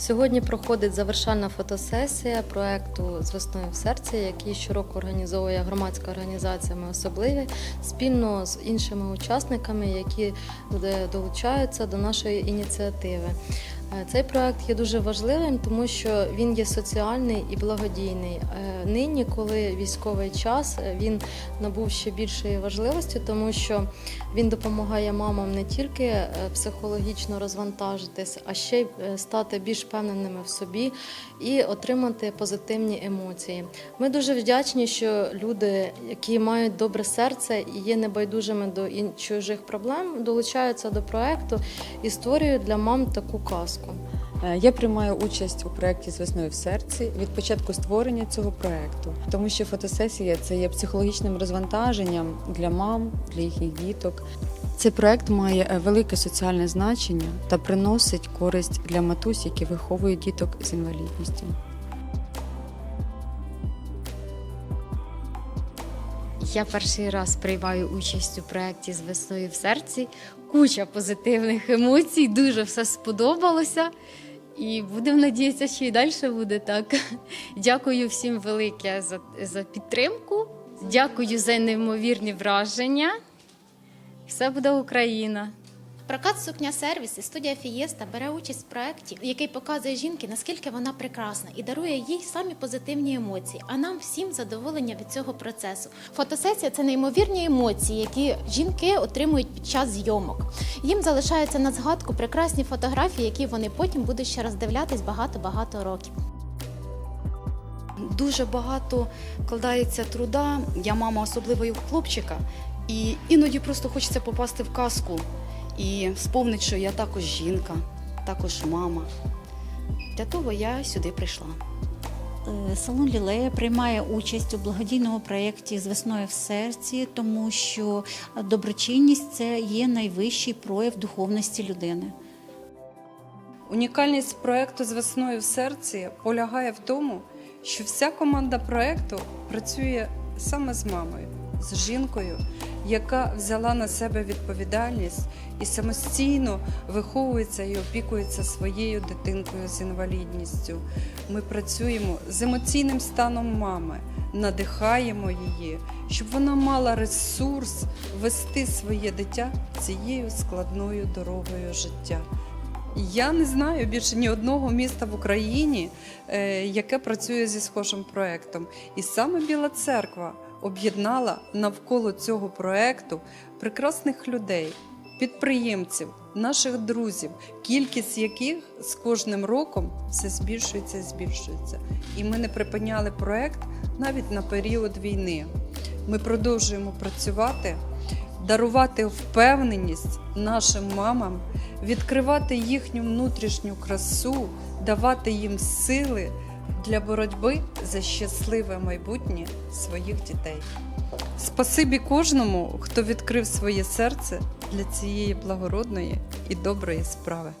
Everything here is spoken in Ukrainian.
Сьогодні проходить завершальна фотосесія проекту з весною в серці, який щороку організовує громадська організація «Ми особливі спільно з іншими учасниками, які е, долучаються до нашої ініціативи. Е, Цей проект є дуже важливим, тому що він є соціальний і благодійний. Е, Нині, коли військовий час, він набув ще більшої важливості, тому що він допомагає мамам не тільки психологічно розвантажитись, а ще й стати більш впевненими в собі і отримати позитивні емоції. Ми дуже вдячні, що люди, які мають добре серце і є небайдужими до чужих проблем, долучаються до проекту і створюють для мам таку казку. Е, Я приймаю участь у проєкті з весною в серці від початку створення цього проєкту, тому що фотосесія це є психологічним розвантаженням для мам, для їхніх діток. Цей проєкт має е, велике соціальне значення та приносить користь для матусь, які виховують діток з інвалідністю. Я перший раз приймаю участь у проєкті з весною в серці. Куча позитивних емоцій, дуже все сподобалося. І будемо надіятися, що і далі буде так. Дякую всім велике за, за підтримку. Дякую за неймовірні враження. Все буде Україна! Прокат сукня сервіс і студія Фієста бере участь в проєкті, який показує жінки, наскільки вона прекрасна, і дарує їй самі позитивні емоції. А нам всім задоволення від цього процесу. Фотосесія це неймовірні емоції, які жінки отримують під час зйомок. Їм залишаються на згадку прекрасні фотографії, які вони потім будуть ще роздивлятись багато-багато років. Дуже багато вкладається труда. Я мама особливо хлопчика, і іноді просто хочеться попасти в казку і сповнити, що я також жінка, також мама. Для того я сюди прийшла. Е, Салон Лілея приймає участь у благодійному проєкті з весною в серці, тому що доброчинність це є найвищий прояв духовності людини. Унікальність проекту з весною в серці полягає в тому, що вся команда проекту працює саме з мамою, з жінкою, яка взяла на себе відповідальність і самостійно виховується і опікується своєю дитинкою з інвалідністю. Ми працюємо з емоційним станом мами, надихаємо її, щоб вона мала ресурс вести своє дитя цією складною дорогою життя. Я не знаю більше ні одного міста в Україні, е, яке працює зі схожим проектом. І саме Біла Церква об'єднала навколо цього проекту прекрасних людей, підприємців, наших друзів, кількість яких з кожним роком все збільшується і збільшується. І ми не припиняли проект навіть на період війни. Ми продовжуємо працювати дарувати впевненість нашим мамам, відкривати їхню внутрішню красу, давати їм сили для боротьби за щасливе майбутнє своїх дітей. Спасибі кожному, хто відкрив своє серце для цієї благородної і доброї справи.